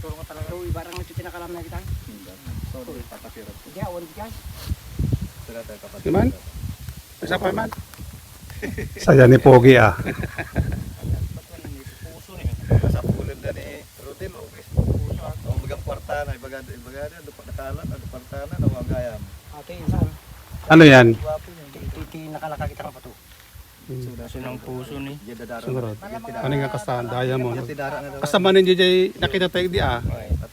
Turo ko talaga. Uy, barang nito tinakalam na kita. Sorry, papakirap ko. Kaya, awan guys. Sila tayo kapatid. Diman? Isa pa man. Saya ni Pogi ah. Sa pulad na ni Rodel, okay. Ang bagang kwartana, ibaga, ibaga, ano pa nakalan, ano kwartana, nawagayam. Ate, saan? Ano yan? Suso ng puso ni. Sunod. Ano nga tidara na daw. Kasama ninyo jay nakita tayo di ah.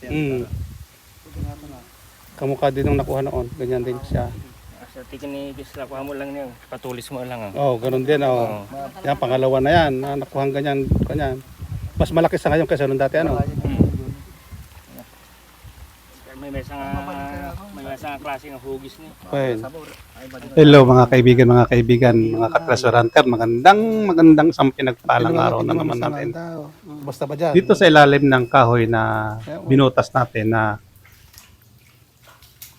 Mm. Kamukha din nung nakuha noon. Ganyan din siya. Sa tikin ni Gisla, kuha mo lang niya. Patulis mo lang. ah. Oh, ganun din oh. Yan, pangalawa na yan. Na nakuha ganyan. Ganyan. Mas malaki sa ngayon kaysa nung dati ano. May may isang may may isang klase ng hugis ni. Well, hello mga kaibigan, mga kaibigan, mga ka-treasure hunter. Magandang, magandang isang pinagpalang araw na naman natin. Basta ba dyan? Dito sa ilalim ng kahoy na binutas natin na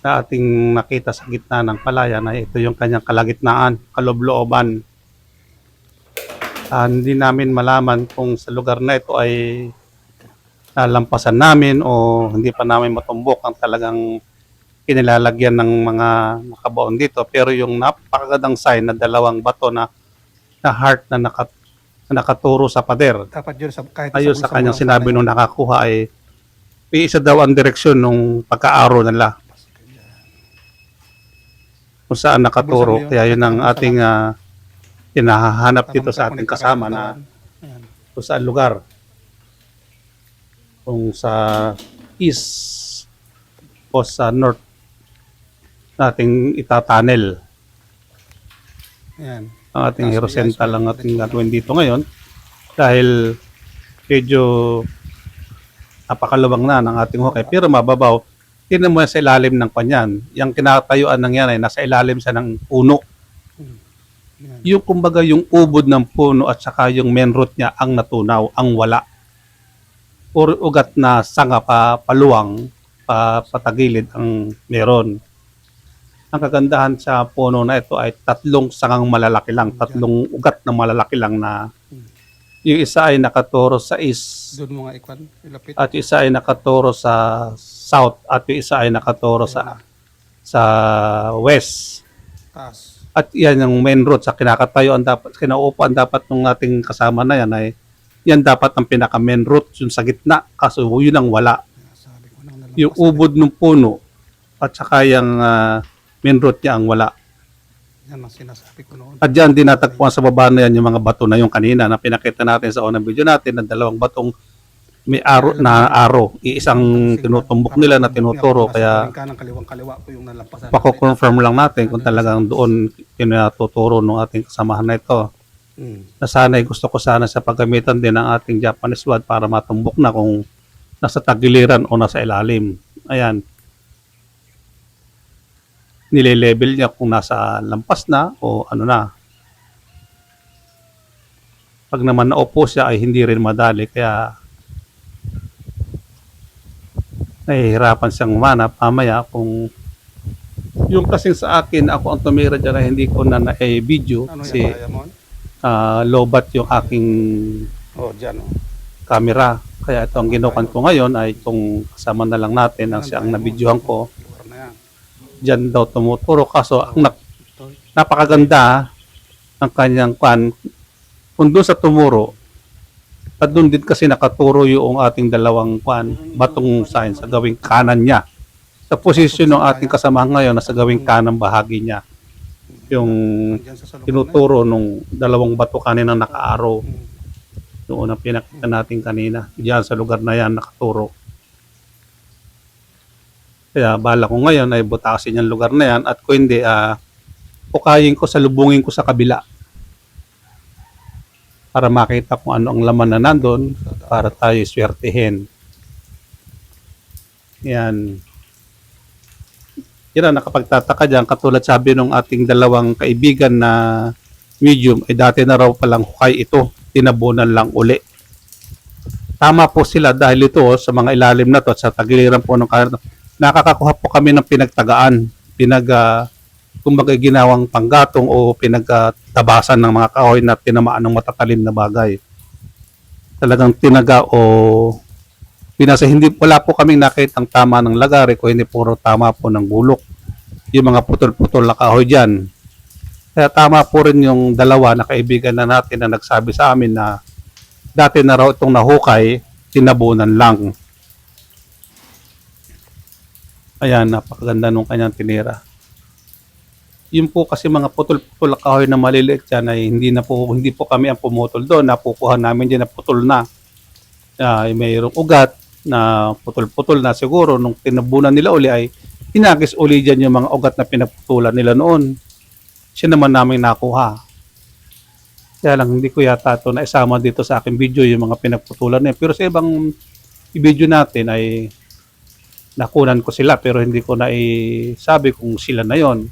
na ating nakita sa gitna ng palayan ay ito yung kanyang kalagitnaan, kaloblooban. Ah, hindi namin malaman kung sa lugar na ito ay nalampasan namin o hindi pa namin matumbok ang talagang kinilalagyan ng mga nakabaon dito. Pero yung napakagandang sign na dalawang bato na, na heart na, naka, na nakaturo sa pader. Dapat yun sa kahit ayos sa bulsa kanyang sinabi nung nakakuha ay isa daw ang direksyon nung pagkaaro nila. Kung saan nakaturo. Kaya yun ang ating uh, hinahanap Para dito sa ating kasama na kung saan lugar. Kung sa east o sa north nating itatunnel Ayan. ang ating bias, lang ating gagawin dito ngayon dahil medyo napakalubang na ng ating hukay. Pero mababaw tinan mo yan sa ilalim ng panyan yung kinatayuan ng yan ay nasa ilalim siya ng puno. Ayan. yung kumbaga yung ubod ng puno at saka yung main root niya ang natunaw ang wala. Or ugat na sanga pa paluwang pa patagilid ang meron ang kagandahan sa puno na ito ay tatlong sangang malalaki lang, tatlong ugat na malalaki lang na yung isa ay nakaturo sa east Doon mo nga ikwan. Ilapit. at yung isa ay nakaturo sa south at yung isa ay nakaturo sa sa west. Taas. At yan yung main road sa kinakatayuan dapat kinauupuan dapat ng ating kasama na yan ay yan dapat ang pinaka main road yung sa gitna kaso yun ang wala. Yung ubod ng puno at saka yung ah, main road niya ang wala. Yan ang sinasabi ko noon. At dyan din natagpuan sa baba na yan yung mga bato na yung kanina na pinakita natin sa unang video natin na dalawang batong may aro na aro. Iisang tinutumbok nila na tinuturo kaya pako-confirm lang natin kung talagang doon tinuturo ng ating kasamahan na ito. Hmm. Na sana gusto ko sana sa paggamitan din ng ating Japanese wad para matumbok na kung nasa tagiliran o nasa ilalim. Ayan. Nile-level niya kung nasa lampas na o ano na. Pag naman naupo siya ay hindi rin madali kaya nahihirapan siyang umanap mamaya kung yung kasing sa akin ako ang tumira dyan na hindi ko na na-video Ano kasi Diamond? ah, lobat yung aking Oh, dyan oh. camera. Kaya ito ang ginukan ko ngayon ay itong kasama na lang natin ang siyang nabidyohan ko. Lugar na yan. Diyan daw tumuturo. Kaso ang nak- napakaganda ang kanyang kwan. Kung doon sa tumuro, at doon din kasi nakaturo yung ating dalawang kwan, batong sign sa gawing kanan niya. Sa posisyon ng ating kasama ngayon, nasa gawing kanan bahagi niya. Yung Dyan tinuturo nung dalawang bato kanina nakaaraw. Noon ang pinakita natin kanina. Diyan sa lugar na yan nakaturo. Kaya bala ko ngayon ay butasin yung lugar na yan at kung hindi, ah, pukayin ko, salubungin ko sa kabila. Para makita kung ano ang laman na nandun para tayo swertihin. Yan. Yan ang nakapagtataka dyan. Katulad sabi ng ating dalawang kaibigan na medium, ay dati na raw palang hukay ito. Tinabunan lang uli. Tama po sila dahil ito oh, sa mga ilalim na to at sa tagiliran po ng kar- nakakakuha po kami ng pinagtagaan. Pinag, ah, kumbaga ginawang panggatong o pinagtabasan ng mga kahoy na tinamaan ng matatalim na bagay. Talagang tinaga o pinasa hindi wala po kaming nakitang tama ng lagari ko hindi puro tama po ng bulok. Yung mga putol-putol na kahoy diyan. Kaya tama po rin yung dalawa na kaibigan na natin na nagsabi sa amin na dati na raw itong nahukay, tinabunan lang. Ayan, napakaganda nung kanyang tinira. Yun po kasi mga putol-putol na kahoy na maliliit yan ay hindi na po hindi po kami ang pumutol doon. Napukuha namin diyan na putol na. Ay mayroong ugat na putol-putol na siguro nung tinabunan nila uli ay hinagis uli diyan yung mga ugat na pinaputulan nila noon. Siya naman namin nakuha. Kaya lang hindi ko yata ito naisama dito sa aking video yung mga pinagputulan na yun. Pero sa ibang video natin ay nakunan ko sila pero hindi ko na sabi kung sila na yon.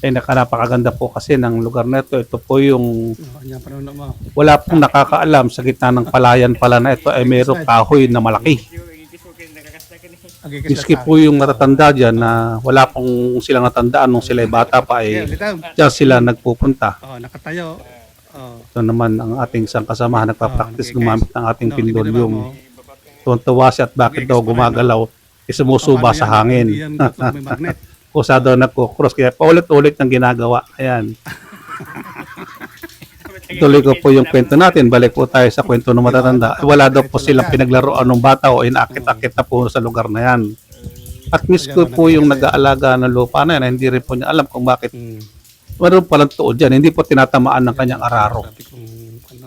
Eh naka- napakaganda po kasi ng lugar na ito. Ito po yung Oh, wala pong nakakaalam sa gitna ng palayan pala na ito ay mayroong kahoy na malaki. Miski po yung natatanda dyan na wala pong silang natandaan nung sila ay bata pa ay dyan sila nagpupunta. Oh, nakatayo. Oh. Ito naman ang ating isang kasama nagpa-practice gumamit ng ating No, pindolyum. Tuwan-tuwa siya at bakit daw gumagalaw. Isumusuba sa hangin. Kusa daw nagko-cross. Kaya paulit-ulit ng ginagawa. Ayan. Tuloy ko po yung kwento natin. Balik po tayo sa kwento ng matatanda. Wala daw po silang pinaglaruan ng bata o inaakit-akit na po sa lugar na yan. At misko po yung nag-aalaga ng lupa na yan. Hindi rin po niya alam kung bakit. Hmm. Meron palang tuod yan. Hindi po tinatamaan ng kanyang araro.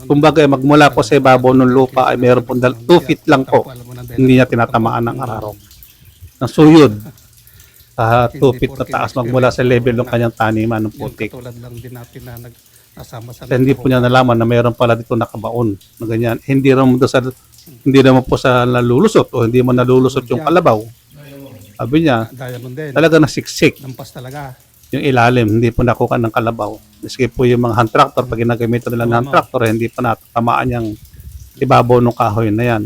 Kumbaga, magmula po sa ibabaw ng lupa ay meron po 2 feet lang po. na. Hindi niya tinatamaan ng araro. Ng suyod. Ah, 2 feet na taas magmula sa level ng kanyang taniman ng putik. na Kaya hindi po niya nalaman na mayroon pala dito nakabaon na ganyan. Hindi naman sa hindi naman po sa nalulusot o hindi man nalulusot yung kalabaw. Sabi niya, talaga nasiksik Lampas talaga. Yung ilalim, hindi po nakuha ng kalabaw. Maski po yung mga hand tractor, pag ginagamitan nila ng hand tractor, hindi pa natatamaan yung ibabaw ng kahoy na yan.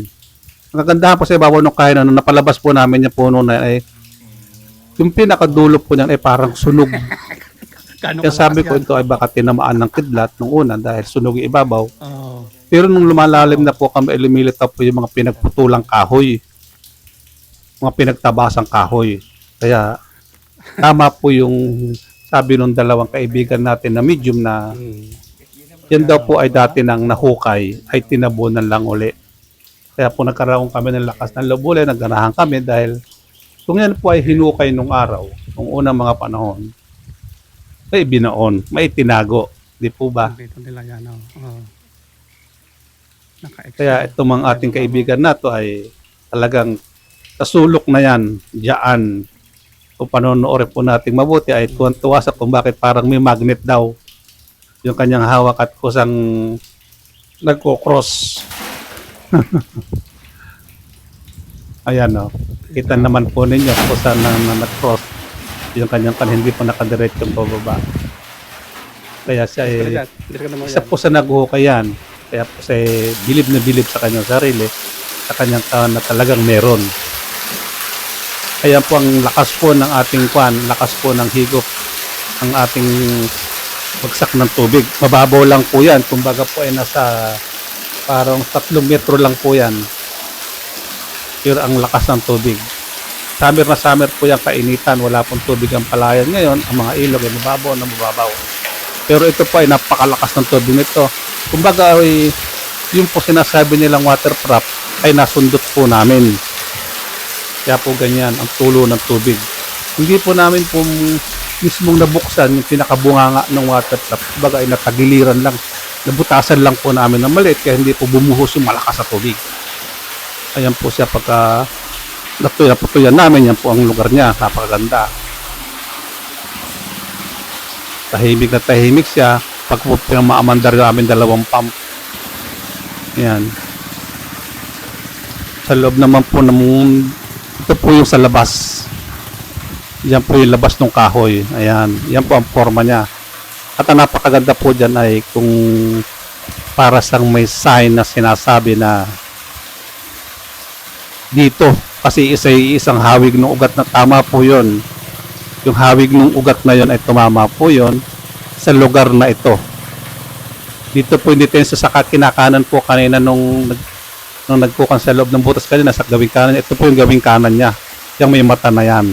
Ang kagandahan po sa ibabaw ng kahoy na nung napalabas po namin yung puno na ay yung pinakadulo po niyan ay parang sunog. Kaya sabi ko ito ay baka tinamaan ng kidlat nung una dahil sunog yung ibabaw. Oh, Pero nung lumalalim na po kami, lumilitaw po yung mga pinagputulang kahoy. Mga pinagtabasang kahoy. Kaya tama po yung sabi nung dalawang kaibigan natin na medium na yan daw po ay dati nang nahukay ay tinabunan lang uli. Kaya po nagkaroon kami ng lakas ng loob uli, nagganahan kami dahil kung yan po ay hinukay nung araw, nung unang mga panahon, ay binaon, may tinago. Di po ba? Dito nila yan. Oh. Kaya itong mga ating kaibigan na to ay talagang kasulok na yan, diyaan. Kung panonood po natin mabuti ay tuwan-tuwa sa kung bakit parang may magnet daw yung kanyang hawak at kusang nagko-cross. Ayan o. Kita naman po ninyo kung saan na, na nag-cross yung kanyang kan hindi po nakadiretsyong pababa. Kaya siya ay ka naman isa po sa naghuhukay yan. Kaya po sa bilib na bilib sa kanyang sarili, sa kanyang taon na talagang meron. Kaya po ang lakas po ng ating kwan, lakas po ng higop ang ating bagsak ng tubig. Mababaw lang po yan. Kumbaga po ay nasa parang 3 metro lang po yan. Pero ang lakas ng tubig. Summer na summer po yung kainitan. Wala pong tubig ang palayan ngayon. Ang mga ilog ay mababaw na mababaw. Pero ito po ay napakalakas ng tubig nito. Kumbaga ay yung po sinasabi nilang watercraft ay nasundot po namin. Kaya po ganyan ang tulo ng tubig. Hindi po namin po mismong nabuksan yung pinakabunganga ng watercraft. Kumbaga ay natagiliran lang. Nabutasan lang po namin ng maliit kaya hindi po bumuhos yung malakas na tubig. Ayan po siya pagka natuya natuyan namin. Yan po ang lugar niya. Napakaganda tahimik na tahimik siya pag po pinamaamandar namin dalawang pump yan sa loob naman po ng ito po yung sa labas. Yan po yung labas ng kahoy. Ayan. Yan po ang forma niya. At ang napakaganda po dyan ay kung para sang may sign na sinasabi na dito. Kasi isa isang hawig ng ugat na tama po yon yung hawig ng ugat na yon ay tumama po yon sa lugar na ito. Dito po hindi tayo sa saka kinakanan po kanina nung, nag, nung nagkukan sa loob ng butas kanina sa gawing kanan. Ito po yung gawing kanan niya. Yung may mata na yan.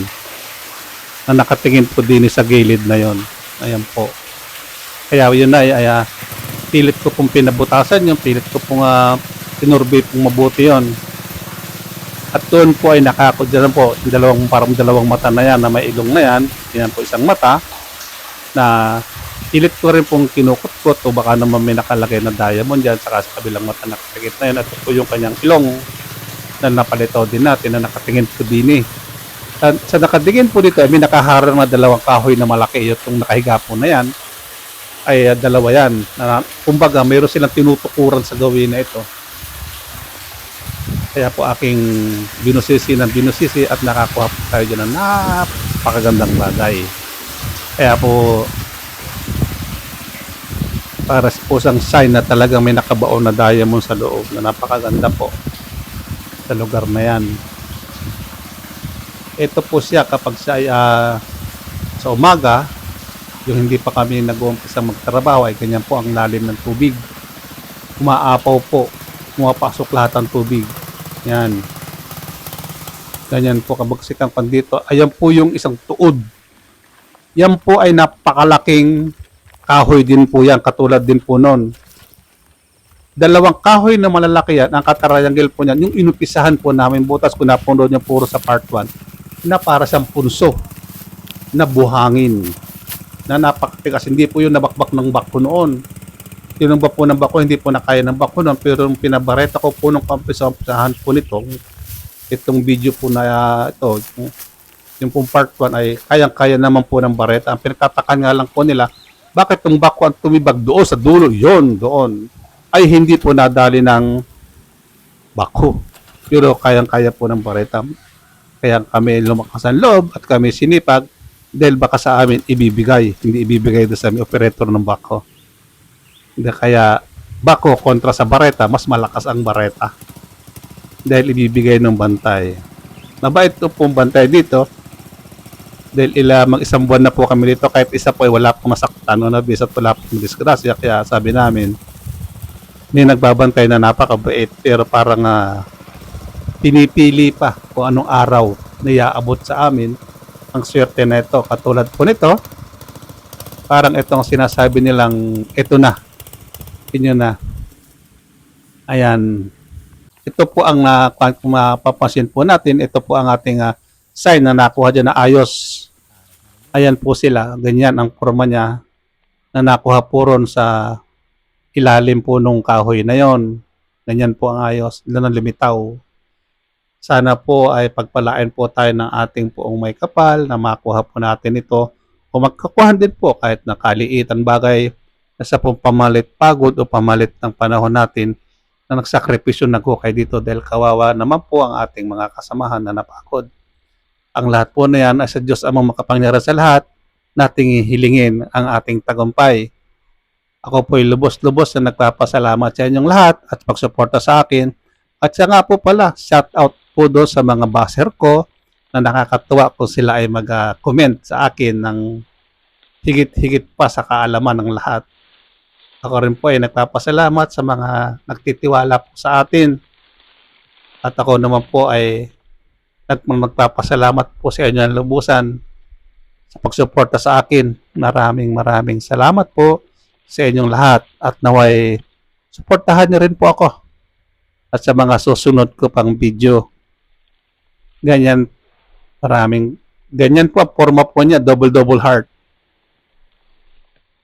Na nakatingin po din sa gilid na yon. Ayan po. Kaya yun na ay, ay ah, pilit ko pong pinabutasan yung pilit ko pong uh, tinurbi pong mabuti yon. At doon po ay nakako dyan po yung dalawang parang dalawang mata na yan na may ilong na yan. Yan po isang mata na pilit ko rin pong kinukutkot o baka naman may nakalagay na diamond dyan saka sa kabilang mata nakatingin na yun at ito yung kanyang ilong na napalito din natin na nakatingin po din eh. Sa, sa nakatingin po dito ay may nakaharang na dalawang kahoy na malaki itong nakahiga po na yan ay ah, dalawa yan. Na, kumbaga mayroon silang tinutukuran sa gawin na ito. Kaya po aking binusisi ng binusisi at nakakuha po tayo dyan ng napakagandang bagay. Kaya po para po isang sign na talagang may nakabaon na diamond sa loob na napakaganda po sa lugar na yan. Ito po siya kapag siya ay ah, sa umaga, yung hindi pa kami nag-uumpisa magtrabaho ay ganyan po ang lalim ng tubig. Umaapaw po, pumapasok lahat ng tubig. Yan. Ganyan po kabagsik ang pandito. Ayan po yung isang tuod. Yan po ay napakalaking kahoy din po yan, katulad din po nun. Dalawang kahoy na malalaki yan, ang katarayangil po niyan, yung inupisahan po namin butas ko napuno niya puro sa part 1, na para siyang punso, na buhangin, na napakatigas. Hindi po yung nabakbak ng bako noon. Yung ba po ng bako, hindi po nakaya ng bako noon, pero yung pinabareta ko po nung kampisa-kampisahan po nito, itong video po na ah, ito, yung pong part 1 ay kayang-kaya naman po ng bareta. Ang pinagtatakan nga lang po nila, bakit yung bako ang tumibag doon sa dulo? Yon, doon. Ay hindi po nadali ng bako. Pero kayang-kaya po ng bareta. Kaya kami lumakas ang loob at kami sinipag dahil baka sa amin ibibigay. Hindi ibibigay doon sa aming operator ng bako. Hindi kaya bako kontra sa bareta, mas malakas ang bareta. Dahil ibibigay ng bantay. Mabait po pong bantay dito dahil ilamang isang buwan na po kami dito kahit isa po ay wala pong masaktan o nabisat wala pong disgrasya kaya sabi namin may nagbabantay na napakabait pero parang ah, pinipili pa kung anong araw na iaabot sa amin ang swerte na ito. Katulad po nito parang itong sinasabi nilang ito na inyo na. Ayan. Ito po ang uh, kung mapapansin po natin ito po ang ating ah, sign na nakuha dyan na ayos. Ayan po sila, ganyan ang forma niya na nakuha po ron sa ilalim po nung kahoy na yon. Ganyan po ang ayos, ilan ang limitaw. Sana po ay pagpalain po tayo ng ating poong may kapal na makuha po natin ito. O magkakuhan din po kahit nakaliitan bagay na sa pamalit pagod o pamalit ng panahon natin na nagsakripisyo naghukay dito dahil kawawa naman po ang ating mga kasamahan na napagod ang lahat po na yan ay sa Diyos amang makapangyarihan sa lahat, nating hilingin ang ating tagumpay. Ako po'y lubos-lubos na nagpapasalamat sa inyong lahat at pagsuporta sa akin. At siya nga po pala, shout out po doon sa mga baser ko na nakakatuwa kung sila ay mag-comment sa akin ng higit-higit pa sa kaalaman ng lahat. Ako rin po ay nagpapasalamat sa mga nagtitiwala po sa atin. At ako naman po ay nag magpapasalamat po sa inyo ng lubusan sa pagsuporta sa akin. Maraming maraming salamat po sa inyong lahat at naway suportahan niyo rin po ako at sa mga susunod ko pang video. Ganyan, maraming, ganyan po forma po niya, double-double heart.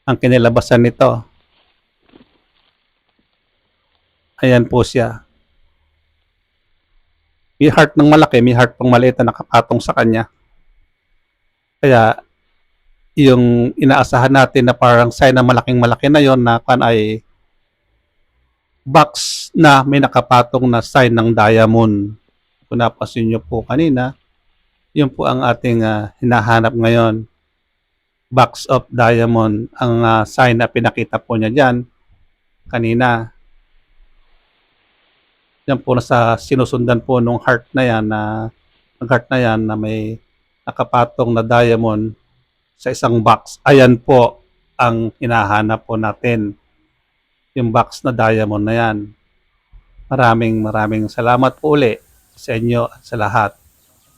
Ang kinilabasan nito. Ayan po siya may heart ng malaki, may heart pang maliit na nakapatong sa kanya. Kaya, yung inaasahan natin na parang sign na malaking malaki na yon na kan ay box na may nakapatong na sign ng diamond. Kung napasin nyo po kanina, yun po ang ating uh, hinahanap ngayon. Box of diamond, ang uh, sign na pinakita po niya dyan kanina yan po sa sinusundan po nung heart na yan na ang heart na yan na may nakapatong na diamond sa isang box. Ayan po ang hinahanap po natin. Yung box na diamond na yan. Maraming maraming salamat po uli sa inyo at sa lahat.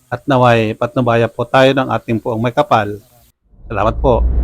At naway patnubaya po tayo ng ating poong may kapal. Salamat po.